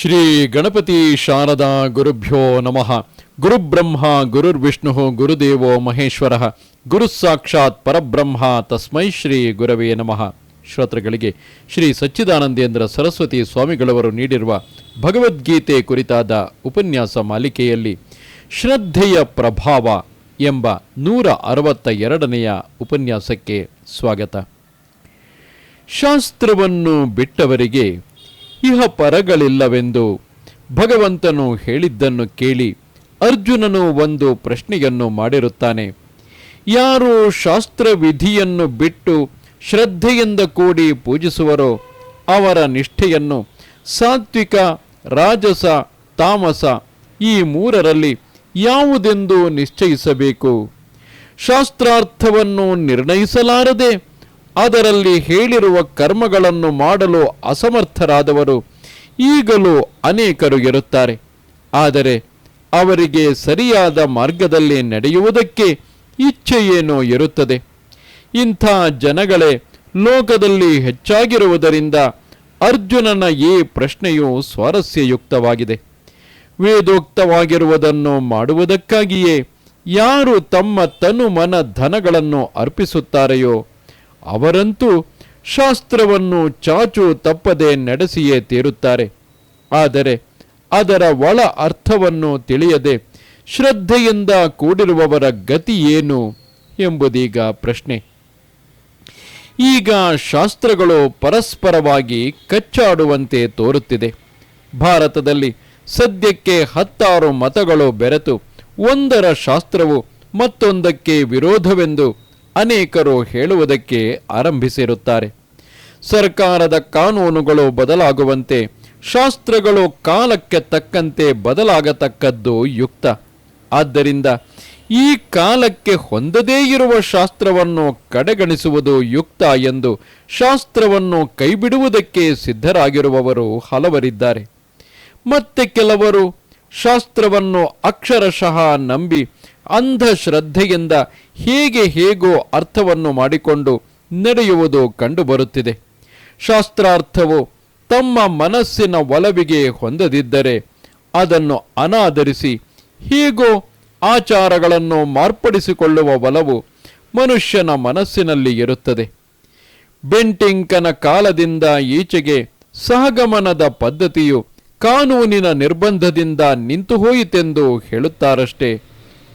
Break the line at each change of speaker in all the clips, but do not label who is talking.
ಶ್ರೀ ಗಣಪತಿ ಶಾರದಾ ಗುರುಭ್ಯೋ ನಮಃ. ಗುರುಬ್ರಹ್ಮ, ಗುರುರ್ವಿಷ್ಣು, ಗುರುದೇವೋ ಮಹೇಶ್ವರ. ಗುರು ಸಾಕ್ಷಾತ್ ಪರಬ್ರಹ್ಮ ತಸ್ಮೈ ಶ್ರೀ ಗುರವೇ ನಮಃ. ಶ್ರೋತೃಗಳಿಗೆ ಶ್ರೀ ಸಚ್ಚಿದಾನಂದೇಂದ್ರ ಸರಸ್ವತಿ ಸ್ವಾಮಿಗಳವರು ನೀಡಿರುವ ಭಗವದ್ಗೀತೆ ಕುರಿತಾದ ಉಪನ್ಯಾಸ ಮಾಲಿಕೆಯಲ್ಲಿ ಶ್ರದ್ಧೆಯ ಪ್ರಭಾವ ಎಂಬ ನೂರ ಅರವತ್ತ ಎರಡನೆಯ ಉಪನ್ಯಾಸಕ್ಕೆ ಸ್ವಾಗತ. ಶಾಸ್ತ್ರವನ್ನು ಬಿಟ್ಟವರಿಗೆ ಇಹ ಪರಗಳಿಲ್ಲವೆಂದು ಭಗವಂತನು ಹೇಳಿದ್ದನ್ನು ಕೇಳಿ ಅರ್ಜುನನು ಒಂದು ಪ್ರಶ್ನೆಯನ್ನು ಮಾಡಿರುತ್ತಾನೆ. ಯಾರು ಶಾಸ್ತ್ರ ವಿಧಿಯನ್ನು ಬಿಟ್ಟು ಶ್ರದ್ಧೆಯಿಂದ ಕೂಡಿ ಪೂಜಿಸುವರೋ ಅವರ ನಿಷ್ಠೆಯನ್ನು ಸಾತ್ವಿಕ, ರಾಜಸ, ತಾಮಸ ಈ ಮೂರರಲ್ಲಿ ಯಾವುದೆಂದು ನಿಶ್ಚಯಿಸಬೇಕು? ಶಾಸ್ತ್ರಾರ್ಥವನ್ನು ನಿರ್ಣಯಿಸಲಾರದೆ? ಅದರಲ್ಲಿ ಹೇಳಿರುವ ಕರ್ಮಗಳನ್ನು ಮಾಡಲು ಅಸಮರ್ಥರಾದವರು ಈಗಲೂ ಅನೇಕರು ಇರುತ್ತಾರೆ. ಆದರೆ ಅವರಿಗೆ ಸರಿಯಾದ ಮಾರ್ಗದಲ್ಲಿ ನಡೆಯುವುದಕ್ಕೆ ಇಚ್ಛೆಯೇನೋ ಇರುತ್ತದೆ. ಇಂಥ ಜನಗಳೇ ಲೋಕದಲ್ಲಿ ಹೆಚ್ಚಾಗಿರುವುದರಿಂದ ಅರ್ಜುನನ ಈ ಪ್ರಶ್ನೆಯು ಸ್ವಾರಸ್ಯಯುಕ್ತವಾಗಿದೆ. ವೇದೋಕ್ತವಾಗಿರುವುದನ್ನು ಮಾಡುವುದಕ್ಕಾಗಿಯೇ ಯಾರು ತಮ್ಮ ತನು ಮನ ಧನಗಳನ್ನು ಅರ್ಪಿಸುತ್ತಾರೆಯೋ ಅವರಂತೂ ಶಾಸ್ತ್ರವನ್ನು ಚಾಚು ತಪ್ಪದೆ ನಡೆಸಿಯೇ ತೀರುತ್ತಾರೆ. ಆದರೆ ಅದರ ಒಳ ಅರ್ಥವನ್ನು ತಿಳಿಯದೆ ಶ್ರದ್ಧೆಯಿಂದ ಕೂಡಿರುವವರ ಗತಿ ಏನು ಎಂಬುದೀಗ ಪ್ರಶ್ನೆ. ಈಗ ಶಾಸ್ತ್ರಗಳು ಪರಸ್ಪರವಾಗಿ ಕಚ್ಚಾಡುವಂತೆ ತೋರುತ್ತಿದೆ. ಭಾರತದಲ್ಲಿ ಸದ್ಯಕ್ಕೆ ಹತ್ತಾರು ಮತಗಳು ಬೆರೆತು, ಒಂದರ ಶಾಸ್ತ್ರವು ಮತ್ತೊಂದಕ್ಕೆ ವಿರೋಧವೆಂದು ಅನೇಕರು ಹೇಳುವುದಕ್ಕೆ ಆರಂಭಿಸಿರುತ್ತಾರೆ. ಸರ್ಕಾರದ ಕಾನೂನುಗಳು ಬದಲಾಗುವಂತೆ, ಶಾಸ್ತ್ರಗಳು ಕಾಲಕ್ಕೆ ತಕ್ಕಂತೆ ಬದಲಾಗತಕ್ಕದ್ದು ಯುಕ್ತ. ಆದ್ದರಿಂದ ಈ ಕಾಲಕ್ಕೆ ಹೊಂದದೇ ಇರುವ ಶಾಸ್ತ್ರವನ್ನು ಕಡೆಗಣಿಸುವುದು ಯುಕ್ತ ಎಂದು ಶಾಸ್ತ್ರವನ್ನು ಕೈಬಿಡುವುದಕ್ಕೆ ಸಿದ್ಧರಾಗಿರುವವರು ಹಲವರಿದ್ದಾರೆ. ಮತ್ತೆ ಕೆಲವರು ಶಾಸ್ತ್ರವನ್ನು ಅಕ್ಷರಶಃ ನಂಬಿ ಅಂಧಶ್ರದ್ಧೆಯಿಂದ ಹೇಗೆ ಹೇಗೋ ಅರ್ಥವನ್ನು ಮಾಡಿಕೊಂಡು ನಡೆಯುವುದು ಕಂಡುಬರುತ್ತಿದೆ. ಶಾಸ್ತ್ರಾರ್ಥವು ತಮ್ಮ ಮನಸ್ಸಿನ ಒಲವಿಗೆ ಹೊಂದದಿದ್ದರೆ ಅದನ್ನು ಅನಾದರಿಸಿ ಹೀಗೋ ಆಚಾರಗಳನ್ನು ಮಾರ್ಪಡಿಸಿಕೊಳ್ಳುವ ಒಲವು ಮನುಷ್ಯನ ಮನಸ್ಸಿನಲ್ಲಿ ಇರುತ್ತದೆ. ಬೆಂಟಿಂಕನ ಕಾಲದಿಂದ ಈಚೆಗೆ ಸಹಗಮನದ ಪದ್ಧತಿಯು ಕಾನೂನಿನ ನಿರ್ಬಂಧದಿಂದ ನಿಂತು ಹೋಯಿತೆಂದು ಹೇಳುತ್ತಾರಷ್ಟೇ.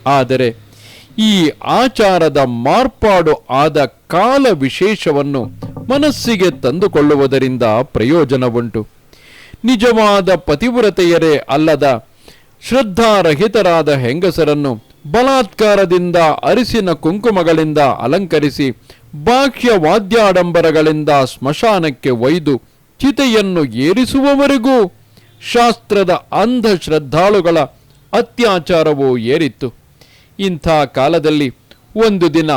ಆದರೆ ಈ ಆಚಾರದ ಮಾರ್ಪಾಡು ಆದ ಕಾಲ ವಿಶೇಷವನ್ನು ಮನಸ್ಸಿಗೆ ತಂದುಕೊಳ್ಳುವುದರಿಂದ ಪ್ರಯೋಜನವುಂಟು. ನಿಜವಾದ ಪತಿವ್ರತೆಯರೇ ಅಲ್ಲದ ಶ್ರದ್ಧಾರಹಿತರಾದ ಹೆಂಗಸರನ್ನು ಬಲಾತ್ಕಾರದಿಂದ ಅರಿಸಿನ ಕುಂಕುಮಗಳಿಂದ ಅಲಂಕರಿಸಿ ಬಾಹ್ಯ ವಾದ್ಯಾಡಂಬರಗಳಿಂದ ಸ್ಮಶಾನಕ್ಕೆ ಒಯ್ದು ಚಿತೆಯನ್ನು ಏರಿಸುವವರೆಗೂ ಶಾಸ್ತ್ರದ ಅಂಧ ಶ್ರದ್ಧಾಳುಗಳ ಅತ್ಯಾಚಾರವು ಏರಿತ್ತು. ಇಂಥ ಕಾಲದಲ್ಲಿ ಒಂದು ದಿನ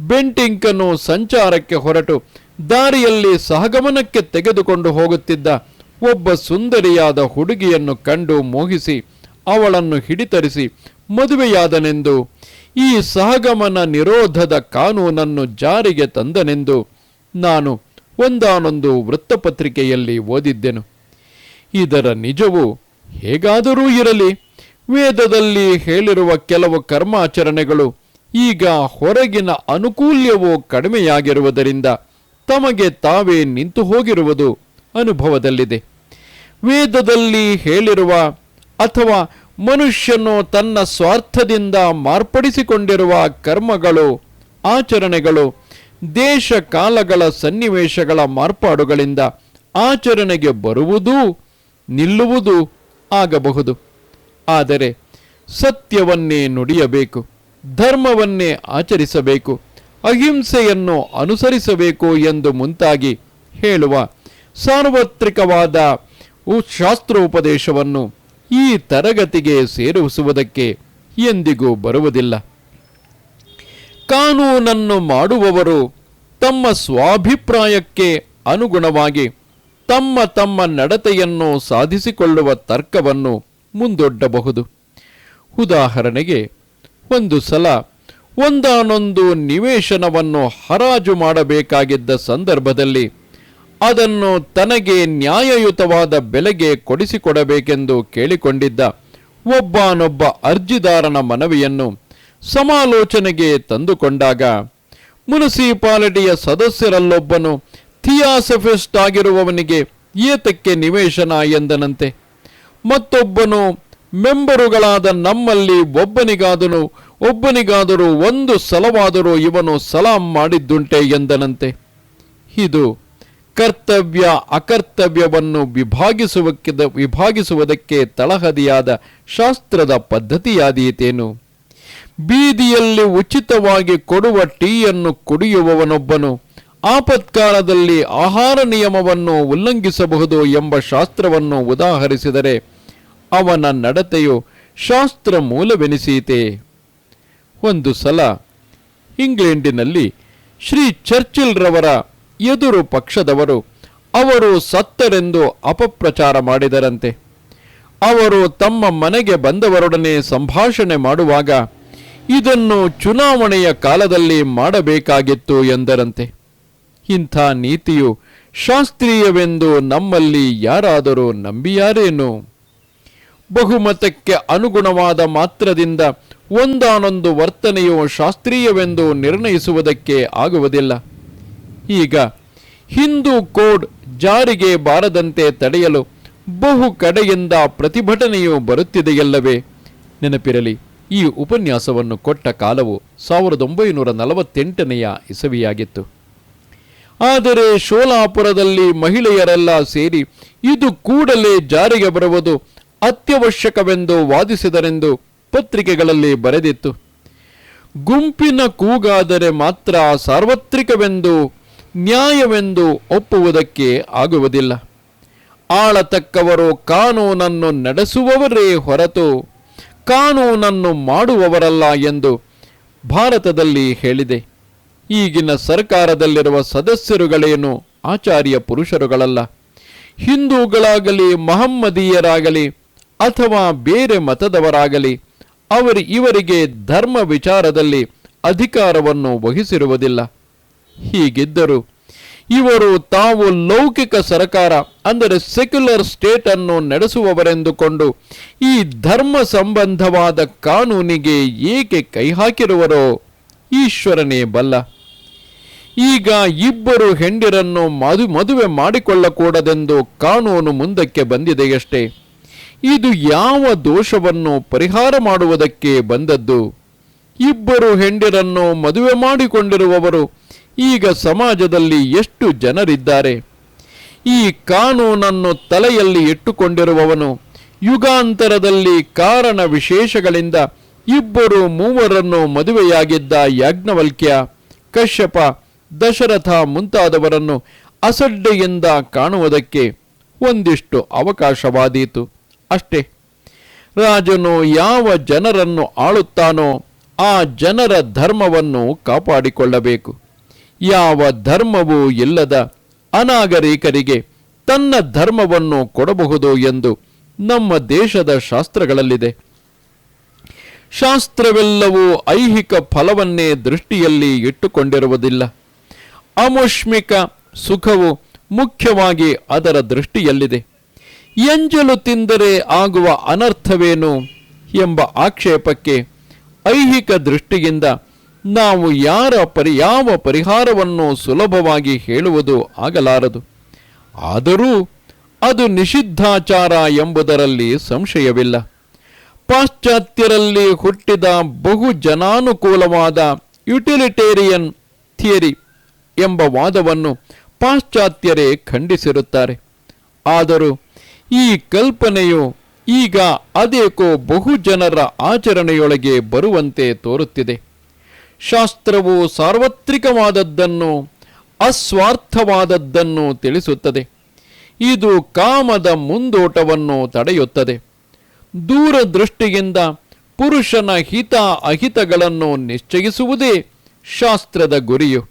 ಬೆಂಟಿಂಕನು ಸಂಚಾರಕ್ಕೆ ಹೊರಟು ದಾರಿಯಲ್ಲಿ ಸಹಗಮನಕ್ಕೆ ತೆಗೆದುಕೊಂಡು ಹೋಗುತ್ತಿದ್ದ ಒಬ್ಬ ಸುಂದರಿಯಾದ ಹುಡುಗಿಯನ್ನು ಕಂಡು ಮೋಹಿಸಿ ಅವಳನ್ನು ಹಿಡಿತರಿಸಿ ಮದುವೆಯಾದನೆಂದು, ಈ ಸಹಗಮನ ನಿರೋಧದ ಕಾನೂನನ್ನು ಜಾರಿಗೆ ತಂದನೆಂದು ನಾನು ಒಂದಾನೊಂದು ವೃತ್ತಪತ್ರಿಕೆಯಲ್ಲಿ ಓದಿದ್ದೆನು. ಇದರ ನಿಜವು ಹೇಗಾದರೂ ಇರಲಿ. ವೇದದಲ್ಲಿ ಹೇಳಿರುವ ಕೆಲವು ಕರ್ಮಾಚರಣೆಗಳು ಈಗ ಹೊರಗಿನ ಅನುಕೂಲ್ಯವು ಕಡಿಮೆಯಾಗಿರುವುದರಿಂದ ತಮಗೆ ತಾವೇ ನಿಂತು ಹೋಗಿರುವುದು ಅನುಭವದಲ್ಲಿದೆ. ವೇದದಲ್ಲಿ ಹೇಳಿರುವ ಅಥವಾ ಮನುಷ್ಯನು ತನ್ನ ಸ್ವಾರ್ಥದಿಂದ ಮಾರ್ಪಡಿಸಿಕೊಂಡಿರುವ ಕರ್ಮಗಳು, ಆಚರಣೆಗಳು ದೇಶ ಕಾಲಗಳ ಸನ್ನಿವೇಶಗಳ ಮಾರ್ಪಾಡುಗಳಿಂದ ಆಚರಣೆಗೆ ಬರುವುದೂ ನಿಲ್ಲುವುದು ಆಗಬಹುದು. ಆದರೆ ಸತ್ಯವನ್ನೇ ನುಡಿಯಬೇಕು, ಧರ್ಮವನ್ನೇ ಆಚರಿಸಬೇಕು, ಅಹಿಂಸೆಯನ್ನು ಅನುಸರಿಸಬೇಕು ಎಂದು ಮುಂತಾಗಿ ಹೇಳುವ ಸಾರ್ವತ್ರಿಕವಾದ ಶಾಸ್ತ್ರೋಪದೇಶವನ್ನು ಈ ತರಗತಿಗೆ ಸೇರಿಸುವುದಕ್ಕೆ ಎಂದಿಗೂ ಬರುವುದಿಲ್ಲ. ಕಾನೂನನ್ನು ಮಾಡುವವರು ತಮ್ಮ ಸ್ವಾಭಿಪ್ರಾಯಕ್ಕೆ ಅನುಗುಣವಾಗಿ ತಮ್ಮ ತಮ್ಮ ನಡತೆಯನ್ನು ಸಾಧಿಸಿಕೊಳ್ಳುವ ತರ್ಕವನ್ನು ಮುಂದೊಡ್ಡಬಹುದು. ಉದಾಹರಣೆಗೆ, ಒಂದು ಸಲ ಒಂದಾನೊಂದು ನಿವೇಶನವನ್ನು ಹರಾಜು ಮಾಡಬೇಕಾಗಿದ್ದ ಸಂದರ್ಭದಲ್ಲಿ ಅದನ್ನು ತನಗೆ ನ್ಯಾಯಯುತವಾದ ಬೆಲೆಗೆ ಕೊಡಿಸಿಕೊಡಬೇಕೆಂದು ಕೇಳಿಕೊಂಡಿದ್ದ ಒಬ್ಬನೊಬ್ಬ ಅರ್ಜಿದಾರನ ಮನವಿಯನ್ನು ಸಮಾಲೋಚನೆಗೆ ತಂದುಕೊಂಡಾಗ, ಮುನಿಸಿಪಾಲಿಟಿಯ ಸದಸ್ಯರಲ್ಲೊಬ್ಬನು ಥಿಯಾಸಫಿಸ್ಟ್ ಆಗಿರುವವನಿಗೆ ಏತಕ್ಕೆ ನಿವೇಶನ ಎಂದನಂತೆ. ಮತ್ತೊಬ್ಬನು ಮೆಂಬರುಗಳಾದ ನಮ್ಮಲ್ಲಿ ಒಬ್ಬನಿಗಾದನು, ಒಬ್ಬನಿಗಾದರೂ ಒಂದು ಸಲವಾದರೂ ಇವನು ಸಲಾಂ ಮಾಡಿದ್ದುಂಟೆ ಎಂದನಂತೆ. ಇದು ಕರ್ತವ್ಯ ಅಕರ್ತವ್ಯವನ್ನು ವಿಭಾಗಿಸುವಕ್ಕೆ ವಿಭಾಗಿಸುವುದಕ್ಕೆ ತಳಹದಿಯಾದ ಶಾಸ್ತ್ರದ ಪದ್ಧತಿಯಾದೀತೇನು? ಬೀದಿಯಲ್ಲಿ ಉಚಿತವಾಗಿ ಕೊಡುವ ಟೀಯನ್ನು ಕುಡಿಯುವವನೊಬ್ಬನು, ಆಪತ್ಕಾಲದಲ್ಲಿ ಆಹಾರ ನಿಯಮವನ್ನು ಉಲ್ಲಂಘಿಸಬಹುದು ಎಂಬ ಶಾಸ್ತ್ರವನ್ನು ಉದಾಹರಿಸಿದರೆ ಅವನ ನಡತೆಯು ಶಾಸ್ತ್ರ ಮೂಲವೆನಿಸೀತೆ ಒಂದು ಸಲ ಇಂಗ್ಲೆಂಡಿನಲ್ಲಿ ಶ್ರೀ ಚರ್ಚಿಲ್ ರವರ ಎದುರು ಪಕ್ಷದವರು ಅವರು ಸತ್ತರೆಂದು ಅಪಪ್ರಚಾರ ಮಾಡಿದರಂತೆ. ಅವರು ತಮ್ಮ ಮನೆಗೆ ಬಂದವರೊಡನೆ ಸಂಭಾಷಣೆ ಮಾಡುವಾಗ ಇದನ್ನು ಚುನಾವಣೆಯ ಕಾಲದಲ್ಲಿ ಮಾಡಬೇಕಾಗಿತ್ತು ಎಂದರಂತೆ. ಇಂಥ ನೀತಿಯು ಶಾಸ್ತ್ರೀಯವೆಂದು ನಮ್ಮಲ್ಲಿ ಯಾರಾದರೂ ನಂಬಿಯಾರೇನು? ಬಹುಮತಕ್ಕೆ ಅನುಗುಣವಾದ ಮಾತ್ರದಿಂದ ಒಂದಾನೊಂದು ವರ್ತನೆಯು ಶಾಸ್ತ್ರೀಯವೆಂದು ನಿರ್ಣಯಿಸುವುದಕ್ಕೆ ಆಗುವುದಿಲ್ಲ. ಈಗ ಹಿಂದೂ ಕೋಡ್ ಜಾರಿಗೆ ಬಾರದಂತೆ ತಡೆಯಲು ಬಹು ಕಡೆಯಿಂದ ಪ್ರತಿಭಟನೆಯು ಬರುತ್ತಿದೆಯಲ್ಲವೇ? ನೆನಪಿರಲಿ, ಈ ಉಪನ್ಯಾಸವನ್ನು ಕೊಟ್ಟ ಕಾಲವು ಸಾವಿರದ ಒಂಬೈನೂರ ನಲವತ್ತೆಂಟನೆಯ ಇಸವಿಯಾಗಿತ್ತು. ಆದರೆ ಶೋಲಾಪುರದಲ್ಲಿ ಮಹಿಳೆಯರೆಲ್ಲ ಸೇರಿ ಇದು ಕೂಡಲೇ ಜಾರಿಗೆ ಬರುವುದು ಅತ್ಯವಶ್ಯಕವೆಂದು ವಾದಿಸಿದರೆಂದು ಪತ್ರಿಕೆಗಳಲ್ಲಿ ಬರೆದಿತ್ತು. ಗುಂಪಿನ ಕೂಗಾದರೆ ಮಾತ್ರ ಸಾರ್ವತ್ರಿಕವೆಂದು, ನ್ಯಾಯವೆಂದು ಒಪ್ಪುವುದಕ್ಕೆ ಆಗುವುದಿಲ್ಲ. ಆಳತಕ್ಕವರು ಕಾನೂನನ್ನು ನಡೆಸುವವರೇ ಹೊರತು ಕಾನೂನನ್ನು ಮಾಡುವವರಲ್ಲ ಎಂದು ಭಾರತದಲ್ಲಿ ಹೇಳಿದೆ. ಈಗಿನ ಸರ್ಕಾರದಲ್ಲಿರುವ ಸದಸ್ಯರುಗಳೇನು ಆಚಾರ್ಯ ಪುರುಷರುಗಳಲ್ಲ. ಹಿಂದೂಗಳಾಗಲಿ, ಮಹಮ್ಮದೀಯರಾಗಲಿ ಅಥವಾ ಬೇರೆ ಮತದವರಾಗಲಿ, ಅವರು ಇವರಿಗೆ ಧರ್ಮ ವಿಚಾರದಲ್ಲಿ ಅಧಿಕಾರವನ್ನು ವಹಿಸಿರುವುದಿಲ್ಲ. ಹೀಗಿದ್ದರು ಇವರು ತಾವು ಲೌಕಿಕ ಸರಕಾರ, ಅಂದರೆ ಸೆಕ್ಯುಲರ್ ಸ್ಟೇಟ್ ಅನ್ನು ನಡೆಸುವವರೆಂದುಕೊಂಡು ಈ ಧರ್ಮ ಸಂಬಂಧವಾದ ಕಾನೂನಿಗೆ ಏಕೆ ಕೈ ಹಾಕಿರುವರೋ ಈಶ್ವರನೇ ಬಲ್ಲ. ಈಗ ಇಬ್ಬರು ಹೆಂಡಿರನ್ನು ಮದು, ಮದುವೆ ಮಾಡಿಕೊಳ್ಳಕೂಡದೆಂದು ಕಾನೂನು ಮುಂದಕ್ಕೆ ಬಂದಿದೆಯಷ್ಟೇ. ಇದು ಯಾವ ದೋಷವನ್ನು ಪರಿಹಾರ ಮಾಡುವುದಕ್ಕೆ ಬಂದದ್ದು? ಇಬ್ಬರು ಹೆಂಡಿರನ್ನು ಮದುವೆ ಮಾಡಿಕೊಂಡಿರುವವರು ಈಗ ಸಮಾಜದಲ್ಲಿ ಎಷ್ಟು ಜನರಿದ್ದಾರೆ? ಈ ಕಾನೂನನ್ನು ತಲೆಯಲ್ಲಿ ಇಟ್ಟುಕೊಂಡಿರುವವನು ಯುಗಾಂತರದಲ್ಲಿ ಕಾರಣ ವಿಶೇಷಗಳಿಂದ ಇಬ್ಬರು ಮೂವರನ್ನು ಮದುವೆಯಾಗಿದ್ದ ಯಾಜ್ಞವಲ್ಕ್ಯ, ಕಶ್ಯಪ, ದಶರಥ ಮುಂತಾದವರನ್ನು ಅಸಡ್ಡೆಯಿಂದ ಕಾಣುವುದಕ್ಕೆ ಒಂದಿಷ್ಟು ಅವಕಾಶವಾದೀತು. ಅಷ್ಟೇ. ರಾಜನು ಯಾವ ಜನರನ್ನು ಆಳುತ್ತಾನೋ ಆ ಜನರ ಧರ್ಮವನ್ನು ಕಾಪಾಡಿಕೊಳ್ಳಬೇಕು. ಯಾವ ಧರ್ಮವೂ ಇಲ್ಲದ ಅನಾಗರಿಕರಿಗೆ ತನ್ನ ಧರ್ಮವನ್ನು ಕೊಡಬಹುದು ಎಂದು ನಮ್ಮ ದೇಶದ ಶಾಸ್ತ್ರಗಳಲ್ಲಿದೆ. ಶಾಸ್ತ್ರವೆಲ್ಲವೂ ಐಹಿಕ ಫಲವನ್ನೇ ದೃಷ್ಟಿಯಲ್ಲಿ ಇಟ್ಟುಕೊಂಡಿರುವುದಿಲ್ಲ. ಅಮುಷ್ಮಿಕ ಸುಖವು ಮುಖ್ಯವಾಗಿ ಅದರ ದೃಷ್ಟಿಯಲ್ಲಿದೆ. ಎಂಜಲು ತಿಂದರೆ ಆಗುವ ಅನರ್ಥವೇನು ಎಂಬ ಆಕ್ಷೇಪಕ್ಕೆ ಐಹಿಕ ದೃಷ್ಟಿಯಿಂದ ನಾವು ಯಾರ ಪರಿ, ಯಾವ ಪರಿಹಾರವನ್ನು ಸುಲಭವಾಗಿ ಹೇಳುವುದು ಆಗಲಾರದು. ಆದರೂ ಅದು ನಿಷಿದ್ಧಾಚಾರ ಎಂಬುದರಲ್ಲಿ ಸಂಶಯವಿಲ್ಲ. ಪಾಶ್ಚಾತ್ಯರಲ್ಲಿ ಹುಟ್ಟಿದ ಬಹು ಜನಾನುಕೂಲವಾದ ಯುಟಿಲಿಟೇರಿಯನ್ ಥಿಯರಿ ಎಂಬ ವಾದವನ್ನು ಪಾಶ್ಚಾತ್ಯರೇ ಖಂಡಿಸಿರುತ್ತಾರೆ. ಆದರೂ ಈ ಕಲ್ಪನೆಯು ಈಗ ಅದೇಕೋ ಬಹುಜನರ ಆಚರಣೆಯೊಳಗೆ ಬರುವಂತೆ ತೋರುತ್ತಿದೆ. ಶಾಸ್ತ್ರವು ಸಾರ್ವತ್ರಿಕವಾದದ್ದನ್ನು, ಅಸ್ವಾರ್ಥವಾದದ್ದನ್ನು ತಿಳಿಸುತ್ತದೆ. ಇದು ಕಾಮದ ಮುಂದೋಟವನ್ನು ತಡೆಯುತ್ತದೆ. ದೂರದೃಷ್ಟಿಯಿಂದ ಪುರುಷನ ಹಿತ ಅಹಿತಗಳನ್ನು ನಿಶ್ಚಯಿಸುವುದೇ ಶಾಸ್ತ್ರದ ಗುರಿಯು.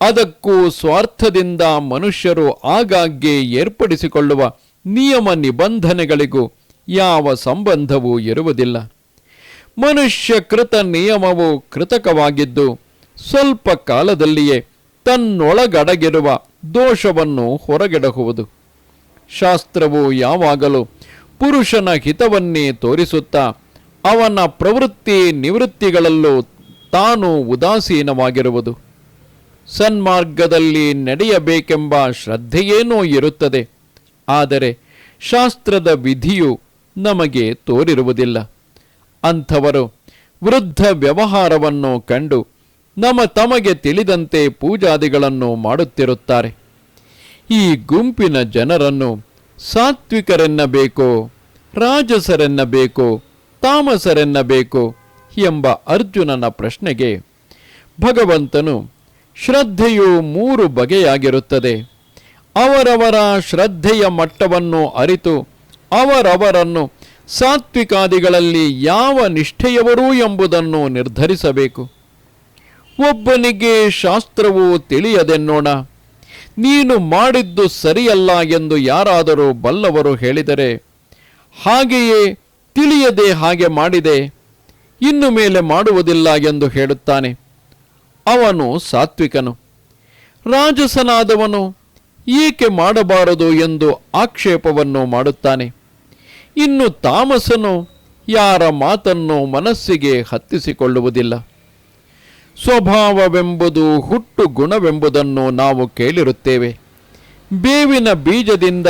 ಅದಕ್ಕೂ ಸ್ವಾರ್ಥದಿಂದ ಮನುಷ್ಯರು ಆಗಾಗ್ಗೆ ಏರ್ಪಡಿಸಿಕೊಳ್ಳುವ ನಿಯಮ ನಿಬಂಧನೆಗಳಿಗೂ ಯಾವ ಸಂಬಂಧವೂ ಇರುವುದಿಲ್ಲ. ಮನುಷ್ಯ ಕೃತ ನಿಯಮವು ಕೃತಕವಾಗಿದ್ದು, ಸ್ವಲ್ಪ ಕಾಲದಲ್ಲಿಯೇ ತನ್ನೊಳಗಡಗಿರುವ ದೋಷವನ್ನು ಹೊರಗೆಡಹುವುದು. ಶಾಸ್ತ್ರವು ಯಾವಾಗಲೂ ಪುರುಷನ ಹಿತವನ್ನೇ ತೋರಿಸುತ್ತಾ, ಅವನ ಪ್ರವೃತ್ತಿ ನಿವೃತ್ತಿಗಳಲ್ಲೂ ತಾನು ಉದಾಸೀನವಾಗಿರುವುದು. ಸನ್ಮಾರ್ಗದಲ್ಲಿ ನಡೆಯಬೇಕೆಂಬ ಶ್ರದ್ಧೆಯೇನೋ ಇರುತ್ತದೆ. ಆದರೆ ಶಾಸ್ತ್ರದ ವಿಧಿಯು ನಮಗೆ ತೋರಿರುವುದಿಲ್ಲ. ಅಂಥವರು ವೃದ್ಧ ವ್ಯವಹಾರವನ್ನು ಕಂಡು ನಮ್ಮ ತಮಗೆ ತಿಳಿದಂತೆ ಪೂಜಾದಿಗಳನ್ನು ಮಾಡುತ್ತಿರುತ್ತಾರೆ. ಈ ಗುಂಪಿನ ಜನರನ್ನು ಸಾತ್ವಿಕರೆನ್ನಬೇಕೋ, ರಾಜಸರೆನ್ನಬೇಕೋ, ತಾಮಸರೆನ್ನಬೇಕೋ ಎಂಬ ಅರ್ಜುನನ ಪ್ರಶ್ನೆಗೆ ಭಗವಂತನು ಶ್ರದ್ಧೆಯು ಮೂರು ಬಗೆಯಾಗಿರುತ್ತದೆ. ಅವರವರ ಶ್ರದ್ಧೆಯ ಮಟ್ಟವನ್ನು ಅರಿತು ಅವರವರನ್ನು ಸಾತ್ವಿಕಾದಿಗಳಲ್ಲಿ ಯಾವ ನಿಷ್ಠೆಯವರು ಎಂಬುದನ್ನು ನಿರ್ಧರಿಸಬೇಕು. ಒಬ್ಬನಿಗೆ ಶಾಸ್ತ್ರವು ತಿಳಿಯದೆನ್ನೋಣ. ನೀನು ಮಾಡಿದ್ದು ಸರಿಯಲ್ಲ ಎಂದು ಯಾರಾದರೂ ಬಲ್ಲವರು ಹೇಳಿದರೆ, ಹಾಗೆಯೇ ತಿಳಿಯದೆ ಹಾಗೆ ಮಾಡಿದೆ, ಇನ್ನು ಮೇಲೆ ಮಾಡುವುದಿಲ್ಲ ಎಂದು ಹೇಳುತ್ತಾನೆ. ಅವನು ಸಾತ್ವಿಕನು. ರಾಜಸನಾದವನು ಏಕೆ ಮಾಡಬಾರದು ಎಂದು ಆಕ್ಷೇಪವನ್ನು ಮಾಡುತ್ತಾನೆ. ಇನ್ನು ತಾಮಸನು ಯಾರ ಮಾತನ್ನು ಮನಸ್ಸಿಗೆ ಹತ್ತಿಸಿಕೊಳ್ಳುವುದಿಲ್ಲ. ಸ್ವಭಾವವೆಂಬುದು ಹುಟ್ಟು ಗುಣವೆಂಬುದನ್ನು ನಾವು ಕೇಳಿರುತ್ತೇವೆ. ಬೇವಿನ ಬೀಜದಿಂದ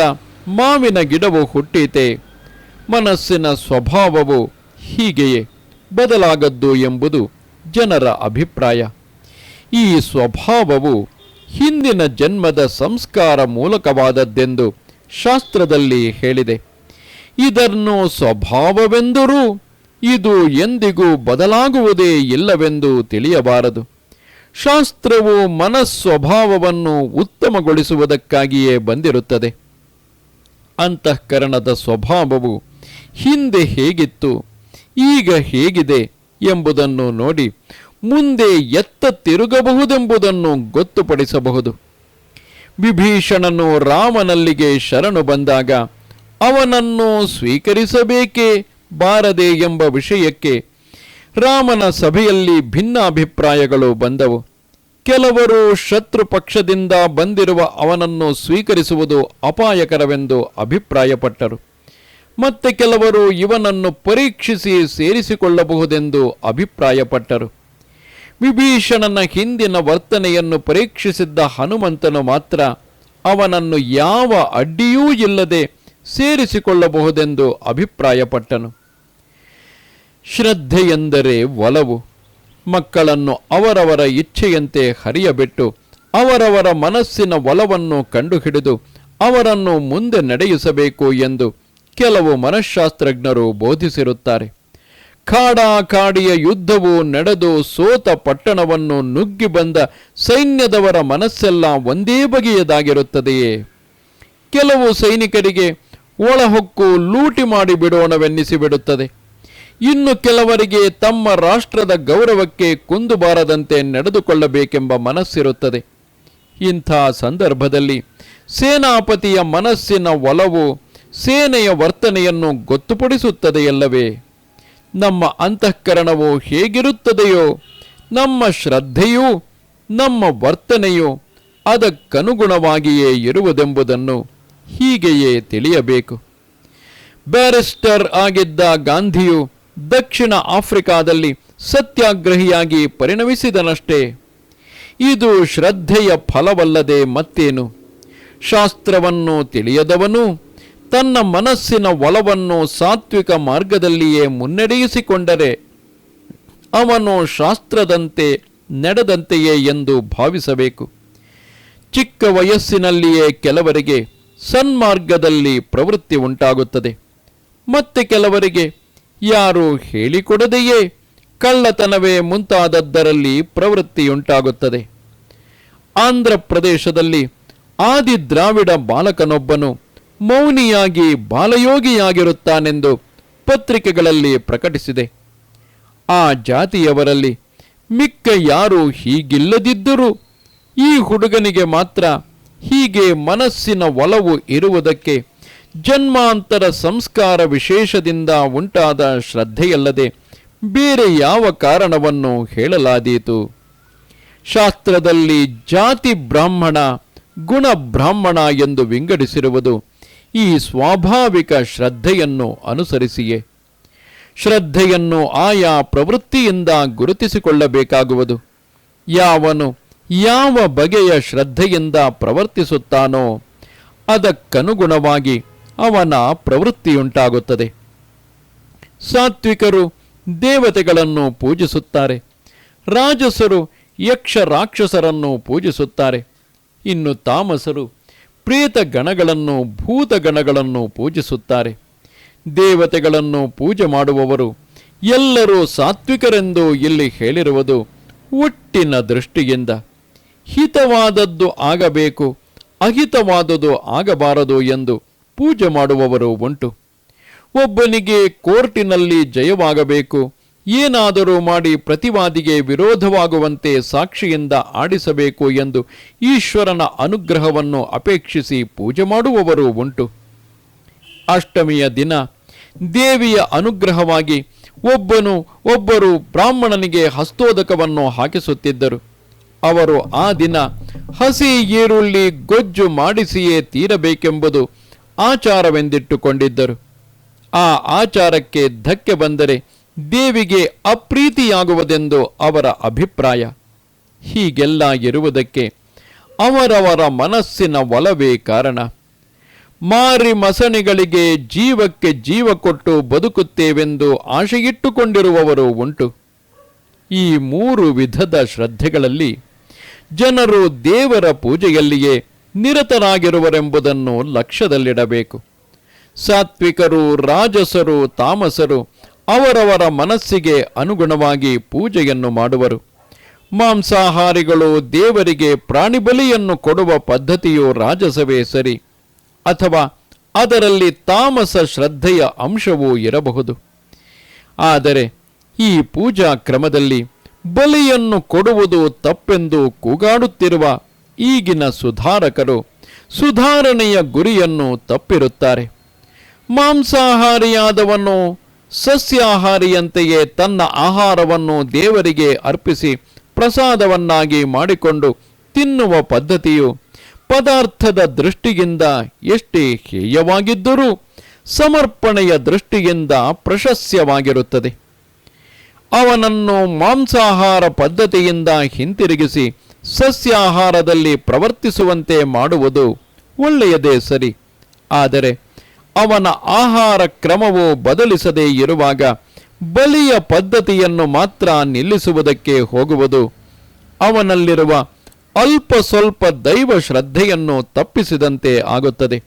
ಮಾವಿನ ಗಿಡವು ಹುಟ್ಟೀತೆ, ಮನಸ್ಸಿನ ಸ್ವಭಾವವು ಹೀಗೆಯೇ ಬದಲಾಗದ್ದು ಎಂಬುದು ಜನರ ಅಭಿಪ್ರಾಯ. ಈ ಸ್ವಭಾವವು ಹಿಂದಿನ ಜನ್ಮದ ಸಂಸ್ಕಾರ ಮೂಲಕವಾದದ್ದೆಂದು ಶಾಸ್ತ್ರದಲ್ಲಿ ಹೇಳಿದೆ. ಇದನ್ನು ಸ್ವಭಾವವೆಂದರೂ ಇದು ಎಂದಿಗೂ ಬದಲಾಗುವುದೇ ಇಲ್ಲವೆಂದು ತಿಳಿಯಬಾರದು. ಶಾಸ್ತ್ರವು ಮನಸ್ವಭಾವವನ್ನು ಉತ್ತಮಗೊಳಿಸುವುದಕ್ಕಾಗಿಯೇ ಬಂದಿರುತ್ತದೆ. ಅಂತಃಕರಣದ ಸ್ವಭಾವವು ಹಿಂದೆ ಹೇಗಿತ್ತು, ಈಗ ಹೇಗಿದೆ ಎಂಬುದನ್ನು ನೋಡಿ ಮುಂದೆ ಎತ್ತ ತಿರುಗಬಹುದೆಂಬುದನ್ನು ಗೊತ್ತುಪಡಿಸಬಹುದು. ವಿಭೀಷಣನು ರಾಮನಲ್ಲಿಗೆ ಶರಣು ಬಂದಾಗ, ಅವನನ್ನು ಸ್ವೀಕರಿಸಬೇಕೇ ಬಾರದೆ ಎಂಬ ವಿಷಯಕ್ಕೆ ರಾಮನ ಸಭೆಯಲ್ಲಿ ಭಿನ್ನಾಭಿಪ್ರಾಯಗಳು ಬಂದವು. ಕೆಲವರು ಶತ್ರು ಪಕ್ಷದಿಂದ ಬಂದಿರುವ ಅವನನ್ನು ಸ್ವೀಕರಿಸುವುದು ಅಪಾಯಕರವೆಂದು ಅಭಿಪ್ರಾಯಪಟ್ಟರು. ಮತ್ತೆ ಕೆಲವರು ಇವನನ್ನು ಪರೀಕ್ಷಿಸಿ ಸೇರಿಸಿಕೊಳ್ಳಬಹುದೆಂದು ಅಭಿಪ್ರಾಯಪಟ್ಟರು. ವಿಭೀಷಣನ ಹಿಂದಿನ ವರ್ತನೆಯನ್ನು ಪರೀಕ್ಷಿಸಿದ್ದ ಹನುಮಂತನು ಮಾತ್ರ ಅವನನ್ನು ಯಾವ ಅಡ್ಡಿಯೂ ಇಲ್ಲದೆ ಸೇರಿಸಿಕೊಳ್ಳಬಹುದೆಂದು ಅಭಿಪ್ರಾಯಪಟ್ಟನು. ಶ್ರದ್ಧೆ ಎಂದರೆ ಒಲವು, ಮಕ್ಕಳನ್ನು ಅವರವರ ಇಚ್ಛೆಯಂತೆ ಹರಿಯಬಿಟ್ಟು ಅವರವರ ಮನಸ್ಸಿನ ಒಲವನ್ನು ಕಂಡುಹಿಡಿದು ಅವರನ್ನು ಮುಂದೆ ನಡೆಯಿಸಬೇಕು ಎಂದು ಕೆಲವು ಮನಃಶಾಸ್ತ್ರಜ್ಞರು ಬೋಧಿಸಿರುತ್ತಾರೆ. ಕಾಡಾಕಾಡಿಯ ಯುದ್ಧವು ನಡೆದು ಸೋತ ಪಟ್ಟಣವನ್ನು ನುಗ್ಗಿ ಬಂದ ಸೈನ್ಯದವರ ಮನಸ್ಸೆಲ್ಲ ಒಂದೇ ಬಗೆಯದಾಗಿರುತ್ತದೆಯೇ? ಕೆಲವು ಸೈನಿಕರಿಗೆ ಒಳಹೊಕ್ಕು ಲೂಟಿ ಮಾಡಿ ಬಿಡೋಣವೆನ್ನಿಸಿಬಿಡುತ್ತದೆ ಇನ್ನು ಕೆಲವರಿಗೆ ತಮ್ಮ ರಾಷ್ಟ್ರದ ಗೌರವಕ್ಕೆ ಕುಂದು ಬಾರದಂತೆ ನಡೆದುಕೊಳ್ಳಬೇಕೆಂಬ ಮನಸ್ಸಿರುತ್ತದೆ. ಇಂಥ ಸಂದರ್ಭದಲ್ಲಿ ಸೇನಾಪತಿಯ ಮನಸ್ಸಿನ ಒಲವು ಸೇನೆಯ ವರ್ತನೆಯನ್ನು ಗೊತ್ತುಪಡಿಸುತ್ತದೆಯಲ್ಲವೇ? ನಮ್ಮ ಅಂತಃಕರಣವು ಹೇಗಿರುತ್ತದೆಯೋ, ನಮ್ಮ ಶ್ರದ್ಧೆಯೂ, ನಮ್ಮ ವರ್ತನೆಯು ಅದಕ್ಕನುಗುಣವಾಗಿಯೇ ಇರುವುದೆಂಬುದನ್ನು ಹೀಗೆಯೇ ತಿಳಿಯಬೇಕು. ಬ್ಯಾರಿಸ್ಟರ್ ಆಗಿದ್ದ ಗಾಂಧಿಯು ದಕ್ಷಿಣ ಆಫ್ರಿಕಾದಲ್ಲಿ ಸತ್ಯಾಗ್ರಹಿಯಾಗಿ ಪರಿಣಮಿಸಿದನಷ್ಟೇ. ಇದು ಶ್ರದ್ಧೆಯ ಫಲವಲ್ಲದೆ ಮತ್ತೇನು? ಶಾಸ್ತ್ರವನ್ನು ತಿಳಿಯದವನು ತನ್ನ ಮನಸ್ಸಿನ ಒಲವನ್ನು ಸಾತ್ವಿಕ ಮಾರ್ಗದಲ್ಲಿಯೇ ಮುನ್ನಡೆಯಿಸಿಕೊಂಡರೆ ಅವನು ಶಾಸ್ತ್ರದಂತೆ ನಡೆದಂತೆಯೇ ಎಂದು ಭಾವಿಸಬೇಕು. ಚಿಕ್ಕ ವಯಸ್ಸಿನಲ್ಲಿಯೇ ಕೆಲವರಿಗೆ ಸನ್ಮಾರ್ಗದಲ್ಲಿ ಪ್ರವೃತ್ತಿ ಉಂಟಾಗುತ್ತದೆ. ಮತ್ತೆ ಕೆಲವರಿಗೆ ಯಾರು ಹೇಳಿಕೊಡದೆಯೇ ಕಳ್ಳತನವೇ ಮುಂತಾದದ್ದರಲ್ಲಿ ಪ್ರವೃತ್ತಿಯುಂಟಾಗುತ್ತದೆ ಆಂಧ್ರ ಪ್ರದೇಶದಲ್ಲಿ ಆದಿ ದ್ರಾವಿಡ ಬಾಲಕನೊಬ್ಬನು ಮೌನಿಯಾಗಿ, ಬಾಲಯೋಗಿಯಾಗಿರುತ್ತಾನೆಂದು ಪತ್ರಿಕೆಗಳಲ್ಲಿ ಪ್ರಕಟಿಸಿದೆ. ಆ ಜಾತಿಯವರಲ್ಲಿ ಮಿಕ್ಕ ಯಾರು ಹೀಗಿಲ್ಲದಿದ್ದರೂ ಈ ಹುಡುಗನಿಗೆ ಮಾತ್ರ ಹೀಗೆ ಮನಸ್ಸಿನ ಒಲವು ಇರುವುದಕ್ಕೆ ಜನ್ಮಾಂತರ ಸಂಸ್ಕಾರ ವಿಶೇಷದಿಂದ ಉಂಟಾದ ಶ್ರದ್ಧೆಯಲ್ಲದೆ ಬೇರೆ ಯಾವ ಕಾರಣವನ್ನು ಹೇಳಲಾದೀತು. ಶಾಸ್ತ್ರದಲ್ಲಿ ಜಾತಿ ಬ್ರಾಹ್ಮಣ ಗುಣ ಬ್ರಾಹ್ಮಣ ಎಂದು ವಿಂಗಡಿಸಿರುವುದು ಈ ಸ್ವಾಭಾವಿಕ ಶ್ರದ್ಧೆಯನ್ನು ಅನುಸರಿಸಿಯೇ. ಶ್ರದ್ಧೆಯನ್ನು ಆಯಾ ಪ್ರವೃತ್ತಿಯಿಂದ ಗುರುತಿಸಿಕೊಳ್ಳಬೇಕಾಗುವುದು. ಯಾವನು ಯಾವ ಬಗೆಯ ಶ್ರದ್ಧೆಯಿಂದ ಪ್ರವರ್ತಿಸುತ್ತಾನೋ ಅದಕ್ಕನುಗುಣವಾಗಿ ಅವನ ಪ್ರವೃತ್ತಿಯುಂಟಾಗುತ್ತದೆ. ಸಾತ್ವಿಕರು ದೇವತೆಗಳನ್ನು ಪೂಜಿಸುತ್ತಾರೆ. ರಾಜಸರು ಯಕ್ಷ ರಾಕ್ಷಸರನ್ನು ಪೂಜಿಸುತ್ತಾರೆ. ಇನ್ನು ತಾಮಸರು ಪ್ರೇತ ಗಣಗಳನ್ನು, ಭೂತ ಗಣಗಳನ್ನು ಪೂಜಿಸುತ್ತಾರೆ. ದೇವತೆಗಳನ್ನು ಪೂಜೆ ಮಾಡುವವರು ಎಲ್ಲರೂ ಸಾತ್ವಿಕರೆಂದು ಇಲ್ಲಿ ಹೇಳಿರುವುದು ಒಟ್ಟಿನ ದೃಷ್ಟಿಯಿಂದ. ಹಿತವಾದದ್ದು ಆಗಬೇಕು, ಅಹಿತವಾದದ್ದು ಆಗಬಾರದು ಎಂದು ಪೂಜೆ ಮಾಡುವವರು ಉಂಟು. ಒಬ್ಬನಿಗೆ ಕೋರ್ಟಿನಲ್ಲಿ ಜಯವಾಗಬೇಕು ಏನಾದರೂ ಮಾಡಿ ಪ್ರತಿವಾದಿಗೆ ವಿರೋಧವಾಗುವಂತೆ ಸಾಕ್ಷಿಯಿಂದ ಆಡಿಸಬೇಕು ಎಂದು ಈಶ್ವರನ ಅನುಗ್ರಹವನ್ನು ಅಪೇಕ್ಷಿಸಿ ಪೂಜೆ ಮಾಡುವವರು ಉಂಟು. ಅಷ್ಟಮಿಯ ದಿನ ದೇವಿಯ ಅನುಗ್ರಹವಾಗಿ ಒಬ್ಬನು ಒಬ್ಬರು ಬ್ರಾಹ್ಮಣನಿಗೆ ಹಸ್ತೋದಕವನ್ನು ಹಾಕಿಸುತ್ತಿದ್ದರು. ಅವರು ಆ ದಿನ ಹಸಿ ಈರುಳ್ಳಿ ಗೊಜ್ಜು ಮಾಡಿಸಿಯೇ ತೀರಬೇಕೆಂಬುದು ಆಚಾರವೆಂದಿಟ್ಟುಕೊಂಡಿದ್ದರು. ಆ ಆಚಾರಕ್ಕೆ ಧಕ್ಕೆ ಬಂದರೆ ದೇವಿಗೆ ಅಪ್ರೀತಿಯಾಗುವುದೆಂದು ಅವರ ಅಭಿಪ್ರಾಯ. ಹೀಗೆಲ್ಲ ಇರುವುದಕ್ಕೆ ಅವರವರ ಮನಸ್ಸಿನ ಒಲವೇ ಕಾರಣ. ಮಾರಿ ಮಸಣಿಗಳಿಗೆ ಜೀವಕ್ಕೆ ಜೀವ ಕೊಟ್ಟು ಬದುಕುತ್ತೇವೆಂದು ಆಶೆಯಿಟ್ಟುಕೊಂಡಿರುವವರು ಉಂಟು. ಈ ಮೂರು ವಿಧದ ಶ್ರದ್ಧೆಗಳಲ್ಲಿ ಜನರು ದೇವರ ಪೂಜೆಯಲ್ಲಿಯೇ ನಿರತರಾಗಿರುವರೆಂಬುದನ್ನು ಲಕ್ಷ್ಯದಲ್ಲಿಡಬೇಕು. ಸಾತ್ವಿಕರು, ರಾಜಸರು, ತಾಮಸರು ಅವರವರ ಮನಸ್ಸಿಗೆ ಅನುಗುಣವಾಗಿ ಪೂಜೆಯನ್ನು ಮಾಡುವರು. ಮಾಂಸಾಹಾರಿಗಳು ದೇವರಿಗೆ ಪ್ರಾಣಿಬಲಿಯನ್ನು ಕೊಡುವ ಪದ್ಧತಿಯು ರಾಜಸವೇ ಸರಿ. ಅಥವಾ ಅದರಲ್ಲಿ ತಾಮಸ ಶ್ರದ್ಧೆಯ ಅಂಶವೂ ಇರಬಹುದು. ಆದರೆ ಈ ಪೂಜಾ ಕ್ರಮದಲ್ಲಿ ಬಲಿಯನ್ನು ಕೊಡುವುದು ತಪ್ಪೆಂದು ಕೂಗಾಡುತ್ತಿರುವ ಈಗಿನ ಸುಧಾರಕರು ಸುಧಾರಣೆಯ ಗುರಿಯನ್ನು ತಪ್ಪಿರುತ್ತಾರೆ. ಮಾಂಸಾಹಾರಿಯಾದವನು ಸಸ್ಯಾಹಾರಿಯಂತೆಯೇ ತನ್ನ ಆಹಾರವನ್ನು ದೇವರಿಗೆ ಅರ್ಪಿಸಿ ಪ್ರಸಾದವನ್ನಾಗಿ ಮಾಡಿಕೊಂಡು ತಿನ್ನುವ ಪದ್ಧತಿಯು ಪದಾರ್ಥದ ದೃಷ್ಟಿಯಿಂದ ಎಷ್ಟೇ ಹೇಯವಾಗಿದ್ದರೂ ಸಮರ್ಪಣೆಯ ದೃಷ್ಟಿಯಿಂದ ಪ್ರಶಸ್ಯವಾಗಿರುತ್ತದೆ. ಅವನನ್ನು ಮಾಂಸಾಹಾರ ಪದ್ಧತಿಯಿಂದ ಹಿಂತಿರುಗಿಸಿ ಸಸ್ಯಾಹಾರದಲ್ಲಿ ಪ್ರವರ್ತಿಸುವಂತೆ ಮಾಡುವುದು ಒಳ್ಳೆಯದೇ ಸರಿ. ಆದರೆ ಅವನ ಆಹಾರ ಕ್ರಮವು ಬದಲಿಸದೇ ಇರುವಾಗ ಬಲಿಯ ಪದ್ಧತಿಯನ್ನು ಮಾತ್ರ ನಿಲ್ಲಿಸುವುದಕ್ಕೆ ಹೋಗುವುದು. ಅವನಲ್ಲಿರುವ ಅಲ್ಪ ಸ್ವಲ್ಪ ದೈವ ಶ್ರದ್ಧೆಯನ್ನು ತಪ್ಪಿಸಿದಂತೆ ಆಗುತ್ತದೆ.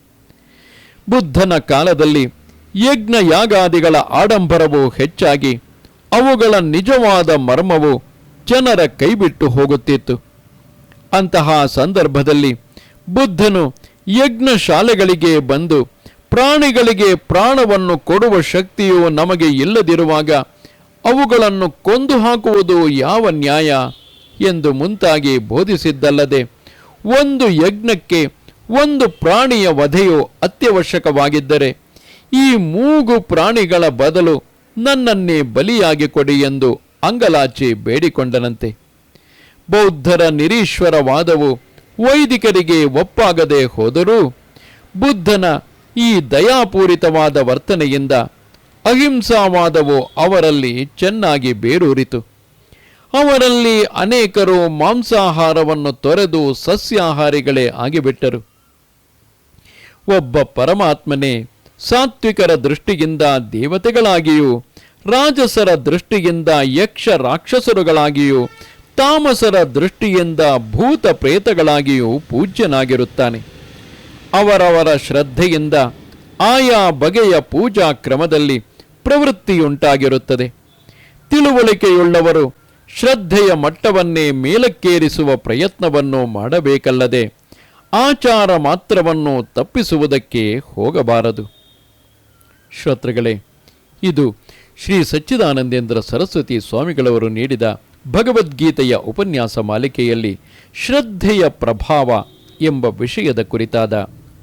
ಬುದ್ಧನ ಕಾಲದಲ್ಲಿ ಯಜ್ಞ ಯಾಗಾದಿಗಳ ಆಡಂಬರವು ಹೆಚ್ಚಾಗಿ ಅವುಗಳ ನಿಜವಾದ ಮರ್ಮವು ಜನರ ಕೈಬಿಟ್ಟು ಹೋಗುತ್ತಿತ್ತು. ಅಂತಹ ಸಂದರ್ಭದಲ್ಲಿ ಬುದ್ಧನು ಯಜ್ಞ ಶಾಲೆಗಳಿಗೆ ಬಂದು ಪ್ರಾಣಿಗಳಿಗೆ ಪ್ರಾಣವನ್ನು ಕೊಡುವ ಶಕ್ತಿಯು ನಮಗೆ ಇಲ್ಲದಿರುವಾಗ ಅವುಗಳನ್ನು ಕೊಂದು ಹಾಕುವುದು ಯಾವ ನ್ಯಾಯ ಎಂದು ಮುಂತಾಗಿ ಬೋಧಿಸಿದ್ದಲ್ಲದೆ ಒಂದು ಯಜ್ಞಕ್ಕೆ ಒಂದು ಪ್ರಾಣಿಯ ವಧೆಯು ಅತ್ಯವಶ್ಯಕವಾಗಿದ್ದರೆ ಈ ಮೂಗು ಪ್ರಾಣಿಗಳ ಬದಲು ನನ್ನನ್ನೇ ಬಲಿಯಾಗಿ ಕೊಡಿ ಎಂದು ಅಂಗಲಾಚಿ ಬೇಡಿಕೊಂಡನಂತೆ. ಬೌದ್ಧರ ನಿರೀಶ್ವರವಾದವು ವೈದಿಕರಿಗೆ ಒಪ್ಪಾಗದೆ ಹೋದರೂ ಬುದ್ಧನ ಈ ದಯಾಪೂರಿತವಾದ ವರ್ತನೆಯಿಂದ ಅಹಿಂಸಾವಾದವು ಅವರಲ್ಲಿ ಚೆನ್ನಾಗಿ ಬೇರೂರಿತು. ಅವರಲ್ಲಿ ಅನೇಕರು ಮಾಂಸಾಹಾರವನ್ನು ತೊರೆದು ಸಸ್ಯಾಹಾರಿಗಳೇ ಆಗಿಬಿಟ್ಟರು. ಒಬ್ಬ ಪರಮಾತ್ಮನೇ ಸಾತ್ವಿಕರ ದೃಷ್ಟಿಯಿಂದ ದೇವತೆಗಳಾಗಿಯೂ, ರಾಜಸರ ದೃಷ್ಟಿಯಿಂದ ಯಕ್ಷ ರಾಕ್ಷಸರುಗಳಾಗಿಯೂ, ತಾಮಸರ ದೃಷ್ಟಿಯಿಂದ ಭೂತ ಪ್ರೇತಗಳಾಗಿಯೂ ಪೂಜ್ಯನಾಗಿರುತ್ತಾನೆ. ಅವರವರ ಶ್ರದ್ಧೆಯಿಂದ ಆಯಾ ಬಗೆಯ ಪೂಜಾ ಕ್ರಮದಲ್ಲಿ ಪ್ರವೃತ್ತಿಯುಂಟಾಗಿರುತ್ತದೆ. ತಿಳುವಳಿಕೆಯುಳ್ಳವರು ಶ್ರದ್ಧೆಯ ಮಟ್ಟವನ್ನೇ ಮೇಲಕ್ಕೇರಿಸುವ ಪ್ರಯತ್ನವನ್ನು ಮಾಡಬೇಕಲ್ಲದೆ ಆಚಾರ ಮಾತ್ರವನ್ನು ತಪ್ಪಿಸುವುದಕ್ಕೆ ಹೋಗಬಾರದು. ಶ್ರೋತೃಗಳೇ, ಇದು ಶ್ರೀ ಸಚ್ಚಿದಾನಂದೇಂದ್ರ ಸರಸ್ವತಿ ಸ್ವಾಮಿಗಳವರು ನೀಡಿದ ಭಗವದ್ಗೀತೆಯ ಉಪನ್ಯಾಸ ಮಾಲಿಕೆಯಲ್ಲಿ ಶ್ರದ್ಧೆಯ ಪ್ರಭಾವ ಎಂಬ ವಿಷಯದ ಕುರಿತಾದ